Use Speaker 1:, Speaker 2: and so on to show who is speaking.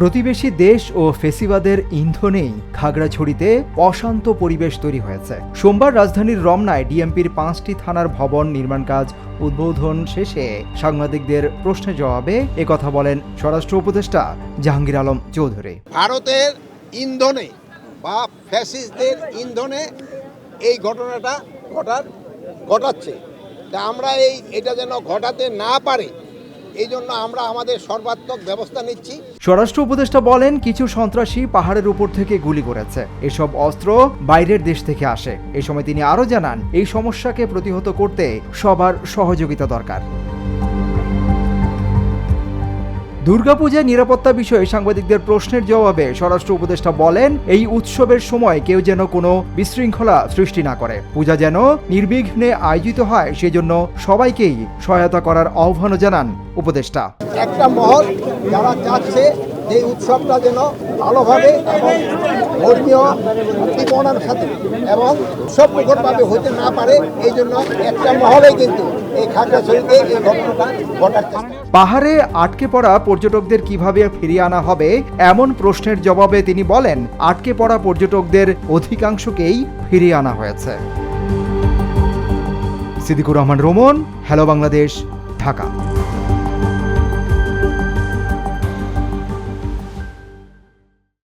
Speaker 1: প্রতিবেশী দেশ ও ফেসিবাদের ইন্ধনেই খাগড়াছড়িতে অশান্ত পরিবেশ তৈরি হয়েছে। সোমবার রাজধানীর রমনায় ডিএমপির পাঁচটি থানার ভবন নির্মাণ কাজ উদ্বোধন শেষে সাংবাদিকদের প্রশ্নের জবাবে একথা বলেন স্বরাষ্ট্র উপদেষ্টা জাহাঙ্গীর আলম চৌধুরী।
Speaker 2: ভারতের ইন্ধনে বা ফ্যাসিস্টদের ইন্ধনে এই ঘটনাটা ঘটার ঘটাচ্ছে। তা আমরা এই এটা যেন ঘটাতে না পারে এই জন্য আমরা আমাদের সর্বাত্মক ব্যবস্থা নিচ্ছি।
Speaker 1: স্বরাষ্ট্র উপদেষ্টা বলেন, কিছু সন্ত্রাসী পাহাড়ের উপর থেকে গুলি করেছে। এসব অস্ত্র বাইরের দেশ থেকে আসে। এ সময় তিনি আরও জানান, এই সমস্যাকে প্রতিহত করতে সবার সহযোগিতা দরকার। দুর্গাপূজায় নিরাপত্তা বিষয়ে সাংবাদিকদের প্রশ্নের জবাবে স্বরাষ্ট্র উপদেষ্টা বলেন, এই উৎসবের সময় কেউ যেন কোনো বিশৃঙ্খলা সৃষ্টি না করে। পূজা যেন নির্বিঘ্নে আয়োজিত হয়, সেজন্য সবাইকেই সহায়তা করার আহ্বানও জানান উপদেষ্টা।
Speaker 2: একটা মহল যারা চাচ্ছে যে উৎসবটা যেন ভালোভাবে ধর্মীয় উদ্দীপনার সাথে এবং উৎসব মুখরভাবে হতে না পারে, এই জন্য একটা মহলে কিন্তু এই খাগড়াছড়িতে এই ঘটনাটা ঘটাচ্ছে
Speaker 1: পাহাড়ে আটকে পড়া পর্যটকদের কীভাবে ফিরিয়ে আনা হবে, এমন প্রশ্নের জবাবে তিনি বলেন, আটকে পড়া পর্যটকদের অধিকাংশকেই ফিরিয়ে আনা হয়েছে। সিদ্দিকুর রহমান, রোমন, হ্যালো বাংলাদেশ, ঢাকা।